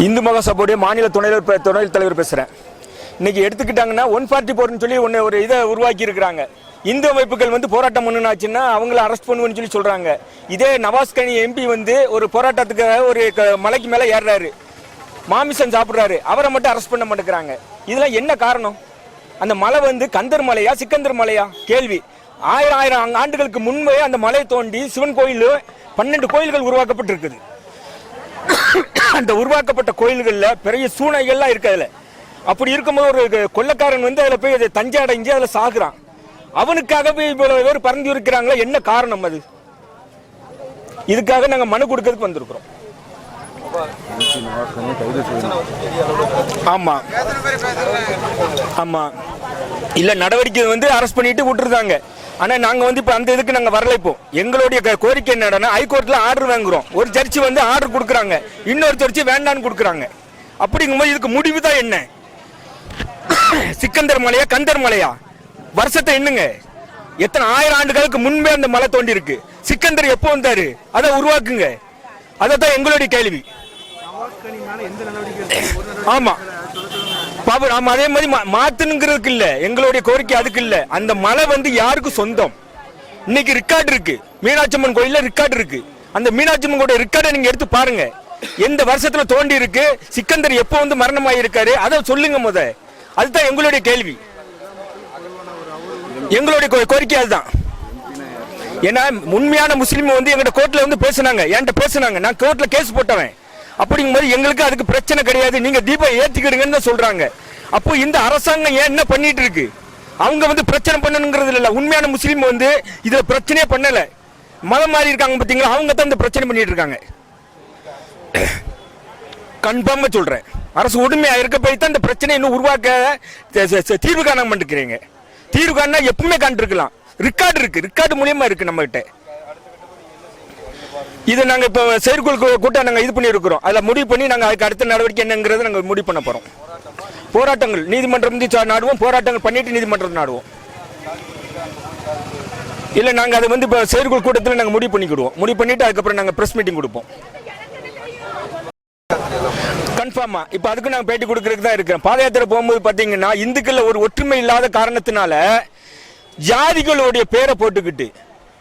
இந்து மகாசபையுடைய மாநில துணைவர் துணை துணைத் தலைவர் பேசுகிறேன் இன்னைக்கு எடுத்துக்கிட்டாங்கன்னா ஒன் ஃபார்ட்டி போர்னு சொல்லி ஒன்று ஒரு இதை உருவாக்கி இருக்கிறாங்க. இந்து அமைப்புகள் வந்து போராட்டம் பண்ணுனாச்சுன்னா அவங்கள அரெஸ்ட் பண்ணுவேன்னு சொல்லி சொல்கிறாங்க இதே நவாஸ் கனி எம்பி வந்து ஒரு போராட்டத்துக்காக ஒரு க- மலைக்கு மேலே ஏறுறாரு. மாமிசம் சாப்பிட்றாரு. அவரை மட்டும் அரெஸ்ட் பண்ண மாட்டேங்கிறாங்க. இதெல்லாம் என்ன காரணம்? அந்த மலை வந்து கந்தர் மலையா சிக்கந்தர் மலையா? கேள்வி. ஆயிரம் ஆயிரம் ஆண்டுகளுக்கு முன்பே அந்த மலையை தோண்டி சிவன் கோயில் பன்னெண்டு கோயில்கள் உருவாக்கப்பட்டிருக்குது. அந்த உருவாக்கப்பட்ட கோயில்களில் பெரிய சூனைகள்லாம் இருக்கு அதுல. அப்படி இருக்கும்போது ஒரு கொள்ளக்காரன் வந்து அதில் போய் அதை தஞ்சை அடைஞ்சு அதில் சாகுறான். அவனுக்காக போய் இவ்வளவு பேர் பறந்து இருக்கிறாங்களா என்ன காரணம் அது? இதுக்காக நாங்க மனு கொடுக்கறதுக்கு வந்திருக்கிறோம். ஆமா. ஆமா. இல்ல நடவடிக்கை வந்து அரெஸ்ட் பண்ணிட்டு விட்டுருந்தாங்க ஆனா நாங்க வந்து இப்ப அந்த இதுக்கு நாங்க வரல இப்போ. எங்களுடைய கோரிக்கை என்னன்னா ஹைகோர்ட்ல ஆர்டர் வாங்குறோம். ஒரு ஜட்ஜி வந்து ஆர்டர் கொடுக்குறாங்க. இன்னொரு ஜட்ஜி வேண்டான்னு கொடுக்குறாங்க. அப்படிங்கும்போது இதுக்கு முடிவு தான் என்ன? சிக்கந்தர் மலையா கந்தர் மலையா? வருஷத்தை எண்ணுங்க எத்தனை ஆயிரம் ஆண்டுகளுக்கு முன்பே அந்த மலை தோண்டி இருக்கு சிக்கந்தர் எப்போ வந்தாரு? அதை உருவாக்குங்க. அதை தான் எங்களுடைய கேள்வி. ஆமா. பாபு ஆமா அதே மாதிரி மா- மாத்தணுங்கிறதுக்கு இல்ல. எங்களுடைய கோரிக்கை அதுக்கு இல்ல. அந்த மலை வந்து யாருக்கு சொந்தம்? இன்னைக்கு ரிக்கார்டு இருக்கு. மீனாட்சி அம்மன் கோயில்ல ரெக்கார்டு இருக்கு. அந்த மீனாட்சியம்மன் கோட ரிக்கார்டை நீங்க எடுத்து பாருங்க. எந்த வருஷத்துல தோண்டி இருக்கு? சிக்கந்தர் எப்போ வந்து மரணமாயி இருக்காரு அதை சொல்லுங்க முத. அதுதான் எங்களுடைய கேள்வி. எங்களுடைய கோ- கோரிக்கை அதுதான். ஏன்னா உண்மையான முஸ்லீம் வந்து எங்கிட்ட கோர்ட்ல வந்து பேசினாங்க. என்கிட்ட பேசினாங்க. நான் கோர்ட்ல கேஸ் போட்டவன். அப்படிங்கும்போது எங்களுக்கு அதுக்கு பிரச்சனை கிடையாது. நீங்க தீபம் ஏத்திக்கிடுங்கன்னு சொல்கிறாங்க சொல்றாங்க. அப்போ இந்த அரசாங்கம் ஏன் என்ன பண்ணிட்டு இருக்கு? அவங்க வந்து பிரச்சனை பண்ணணுங்கிறது இல்லை உண்மையான முஸ்லீம் வந்து இதுல பிரச்சனையே பண்ணல. மதம் மாறி இருக்காங்க பார்த்தீங்களா? அவங்க தான் இந்த பிரச்சனை பண்ணிட்டு இருக்காங்க. கன்ஃபார்மாக சொல்றேன். அரசு உண்மையா இருக்க போய் தான் இந்த பிரச்சனை இன்னும் உருவாக்க தீர்வு காண மாட்டேங்கிறீங்க தீர்வு காணா எப்பவுமே கண்டிருக்கலாம் ரெக்கார்டு இருக்கு. ரெக்கார்டு மூலியமா இருக்கு நம்மகிட்ட. இது நாங்க இப்போ செயற்குழு கூட்டம் நாங்க இது பண்ணி இருக்கிறோம் அதுல முடிவு பண்ணி நாங்க அதுக்கு அடுத்த நடவடிக்கை என்னங்கிறத நாங்க முடிவு பண்ண போறோம். போராட்டங்கள். நீதிமன்றம் வந்து நாடுவோம். போராட்டங்கள் பண்ணிட்டு நீதிமன்றம் நாடுவோம். இல்ல நாங்க அதை வந்து இப்போ செயற்குழு கூட்டத்தில் நாங்க முடிவு பண்ணிக்கிடுவோம். முடிவு பண்ணிட்டு அதுக்கப்புறம் நாங்க பிரஸ் மீட்டிங் கொடுப்போம். கன்ஃபார்மா இப்போ அதுக்கு நான் பேட்டி கொடுக்கறதுக்கு தான் இருக்கிறேன் பாத யாத்திரை போகும்போது பார்த்தீங்கன்னா இந்துக்கள்ல ஒரு ஒற்றுமை இல்லாத காரணத்தினால ஜாதிகளுடைய பேரை போட்டுக்கிட்டு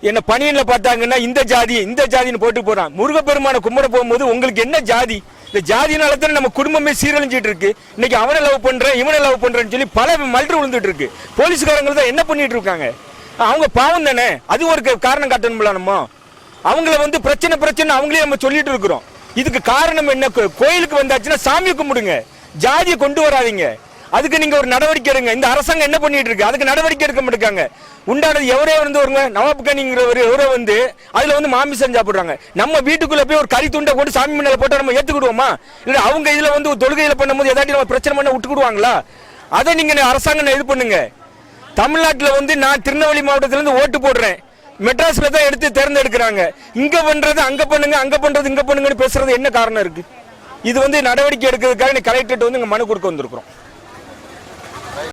என்ன பணியனில் பார்த்தாங்கன்னா இந்த ஜாதி இந்த ஜாதின்னு போட்டு போறான். முருகப்பெருமான கும்பிட போகும்போது உங்களுக்கு என்ன ஜாதி? இந்த ஜாதினால தான் நம்ம குடும்பமே சீரழிஞ்சிட்டு இருக்கு. இன்னைக்கு அவனை லவ் பண்றேன் இவனை லவ் பண்றேன்னு சொல்லி பல மல்று விழுந்துட்டு இருக்கு. போலீஸ்காரங்க தான் என்ன பண்ணிட்டு இருக்காங்க? அவங்க பாவம் தானே? அது ஒரு காரணம் காட்டணும்ல நம்ம. அவங்கள வந்து பிரச்சனை பிரச்சனை அவங்களே நம்ம சொல்லிட்டு இருக்கிறோம். இதுக்கு காரணம் என்ன? கோயிலுக்கு வந்தாச்சுன்னா சாமி கும்பிடுங்க. ஜாதியை கொண்டு வராதீங்க. அதுக்கு நீங்க ஒரு நடவடிக்கை எடுங்க. இந்த அரசாங்கம் என்ன பண்ணிட்டு இருக்கு? அதுக்கு நடவடிக்கை எடுக்க மாட்டாங்க உண்டானது எவரே வந்து வருங்க நவாப் கனிங்கிற ஒரு எவரோ வந்து அதுல வந்து மாமிசம் சாப்பிடுறாங்க. நம்ம வீட்டுக்குள்ள போய் ஒரு கறி துண்டை போட்டு சாமி முன்னால போட்டு நம்ம ஏத்துக்கிடுவோமா? இல்ல அவங்க இதுல வந்து ஒரு தொழுகையில பண்ணும்போது ஏதாட்டி நம்ம பிரச்சனை பண்ண விட்டுக்கிடுவாங்களா? அதை நீங்க அரசாங்கம் இது பண்ணுங்க. தமிழ்நாட்டில் வந்து நான் திருநெல்வேலி மாவட்டத்திலேருந்து ஓட்டு போடுறேன். மெட்ராஸ்ல தான் எடுத்து தேர்ந்தெடுக்கிறாங்க. இங்க பண்றது அங்க பண்ணுங்க அங்க பண்றது இங்க பண்ணுங்கன்னு பேசுறது என்ன காரணம் இருக்கு? இது வந்து நடவடிக்கை எடுக்கிறதுக்காக நீ வந்து இங்க மனு கொடுக்க வந்திருக்கிறோம்.